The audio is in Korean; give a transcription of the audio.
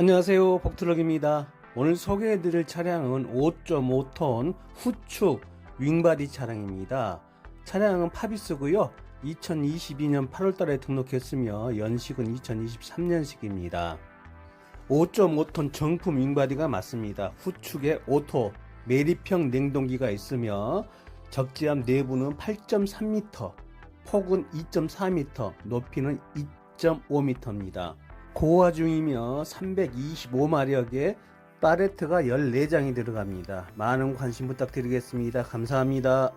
안녕하세요. 복트럭입니다. 오늘 소개해드릴 차량은 5.5톤 후축 윙바디 차량입니다. 차량은 파비스고요. 2022년 8월달에 등록했으며 연식은 2023년식입니다. 5.5톤 정품 윙바디가 맞습니다. 후축에 오토 매립형 냉동기가 있으며 적재함 내부는 8.3m 폭은 2.4m 높이는 2.5m입니다 고화 중이며 325마력에 파레트가 14장이 들어갑니다. 많은 관심 부탁드리겠습니다. 감사합니다.